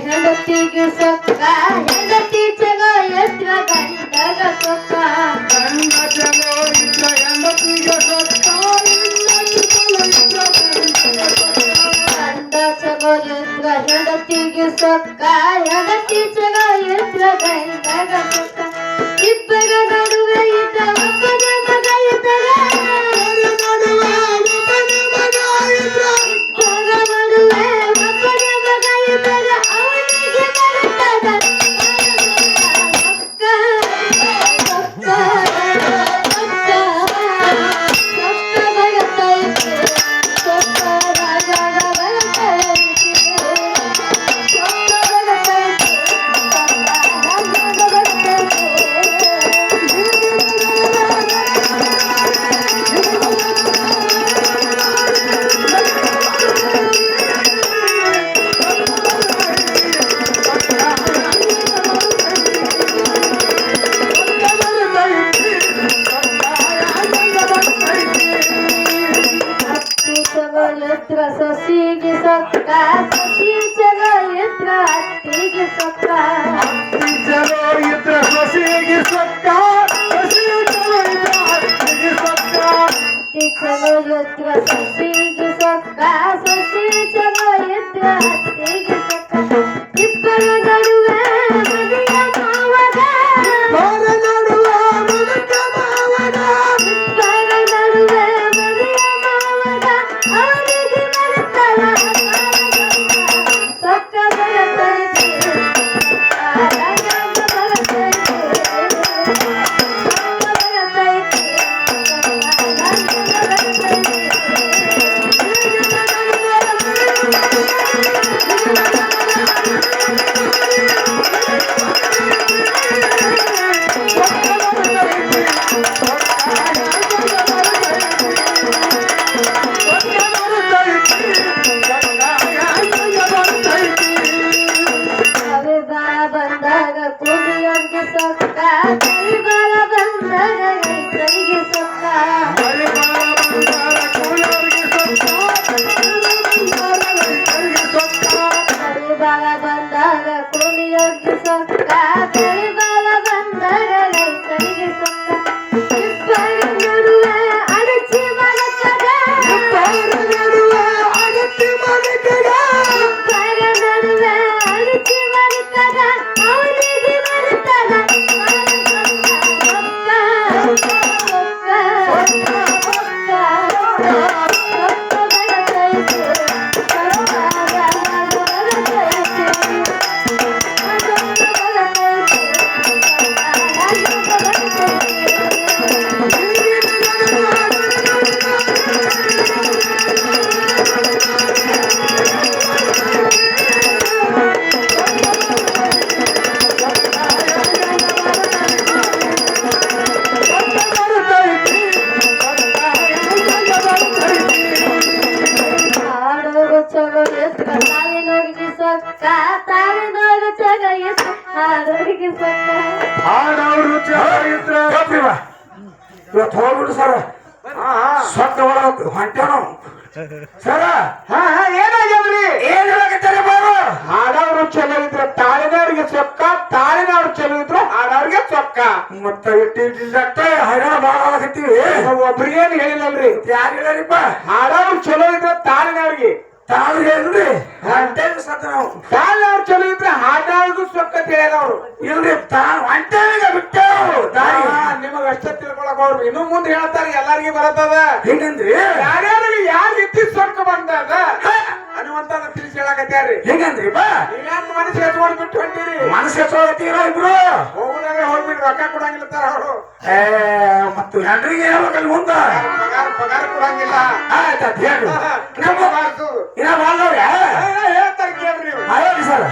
ಎತ್ರ ಹೆಂಡತಿಗೆ ಸೊಕ್ಕ ಹೆಂಡತಿ ಚಗ ಎತ್ರ ಗಂಡಗ ಸೊಕ್ಕ ಗಂಡ ಚಲೋ ಇದ್ರ ಹೆಂಡತಿಗೆ ಸೊಕ್ಕ ಹೆಂಡತಿ ಚಲೋ ಇದ್ರ ಗಂಡ ಚಗ ಎತ್ರ ಹೆಂಡತಿಗೆ ಸೊಕ್ಕ ಹೆಂಡತಿ ಚಗ ಎತ್ರ ಗಂಡಗ ಸೊಕ್ಕ ಇಬ್ಬರ ನಡುವೆ ಇದ್ದ ಒಬ್ಬನ ಮಗ ಸೊಕ್ಕ ಸಸಿ ಚಗ ಎತ್ರ ಹತ್ತಿಗೆ ಸೊಕ್ಕ ಚಲೋ ಇದ್ರ ಸಸಿಗೆ ಸೊಕ್ಕ ಸಸಿ ಚಲೋ ಇದ್ರ ಹತ್ತಿಗೆ ಸೊಕ್ಕ ಹತ್ತಿ ಚಗ ಎತ್ರ ಸಸಿಗೆ ಸೊಕ್ಕ ಸಸಿ ಚಗ ಎತ್ರ ಹತ್ತಿಗೆ ಸೊಕ್ಕ ಇಬ್ಬರ ನಡುವೆ ಮನೆಯ ಮಾವಗ ಬಾರ ನಡುವ ಮುದುಕ ಮಾವನ ಇಬ್ಬರ ನಡುವೆ ಮನೆಯ ಮಾವಗ ಅವನಿಗೆ ಬರುತ್ತಲ I'm just a bad. ಸೊಕ್ಕ ಎತ್ತ ಹಾಡೋರಿಗೆ ಸೊಕ್ಕ ಹಾಡವ್ರು ಇವತ್ತು ಹೋಗ್ಬಿಡು ಸರ್. ಸೊಕ್ಕ ಒಳಗೆ ಹೊಂಟೇನು ಸರ. ಹಾ ಹಾ ಏನಾಗ್ಯದ್ರಿ ಏನ್ ಹೇಳಕತ್ತಾರೆ ಬಾರು ಹಾಡವ್ರು ಚಲೋ ಇದ್ರ ತಾಳಿನವ್ರಿಗೆ ಸೊಕ್ಕ ತಾಳಿನವ್ರು ಚಲೋ ಇದ್ರ ಹಾಡವ್ರಿಗೆ ಸೊಕ್ಕ ಮತ್ತ ಇಟ್ಟು ಇಟ್ಟಿದ್ದಟ್ಟ ಹೈರಾಣ ಭಾಳ ಆಗತ್ತೀವಿ ಒಬ್ರಿಗೇನು ಹೇಳಿಲ್ಲಲ್ರಿ. ಯಾರು ಹೇಳಿರಿಪ್ಪ ಹಾಡವ್ರು ಚಲೋ ಇದ್ರೆ ತಾಳಿನವ್ರಿಗೆ. ತಾವು ಹೇಳಿದ್ರಿ ಹೊಂಟೇವಿ ಸತ್ತ ನಾವು. ತಾಳಿನವ್ರು ಚಲೋ ಇದ್ರೆ ಹಾಡವ್ರಿಗೂ ಸೊಕ್ಕ ತಿಳಿಯದವ್ರು ಇಲ್ರಿ ತಾ ಹೊಂಟೇವಿಗ ಬಿಟ್ಟೇವು ದಾರಿ ನಿಮಗ ಅಷ್ಟೇ ತಿಳ್ಕೊಳಕ್ ಅವ್ರು. ಇನ್ನು ಮುಂದೆ ಹೇಳ್ತಾರೆ ಎಲ್ಲಾರ್ಗಿ ಬರತ್ತದ. ಹಿಂಗಂದ್ರಿ? ಯಾರ್ಯಾರಿಗೆ ಯಾರು ಇತ್ತಿ ಸೊಕ್ಕ ಬಂದದ? ತಿಳಿಸಿ ಹೇಳಕತ್ಯಾರಿ ಬಾ. ನೀವೇನ್ ಮನಸ್ಸು ಎತ್ಕೊಂಡ್ ಬಿಟ್ಟು ಹೊಂಟಿರಿ. ಮನಸ್ಸು ಎತ್ಕೊಳತ್ತೀರ ಇಬ್ರು? ಹೋಗುದಾಗ ರೊಕ್ಕ ಕೊಡಂಗಿಲ್ಲ ತರ ಏ ಮತ್ತು ಹೆಂಡ್ರಿಗೆ ಹೇಳ್ಬೇಕಲ್ಲಿ ಮುಂದೆ? ಪಗಾರ ಪಗಾರ ಕೊಡಂಗಿಲ್ಲ. ಆಯ್ತು ಅದ್ ಹೇಳಿ ನಮ್ಮ ಬಾರ್ದು ಇನ್ನ ಹೇಳ್ತಾರೆ ಕೇಳ್ರಿ ಹೇಳಿ ಸರ್.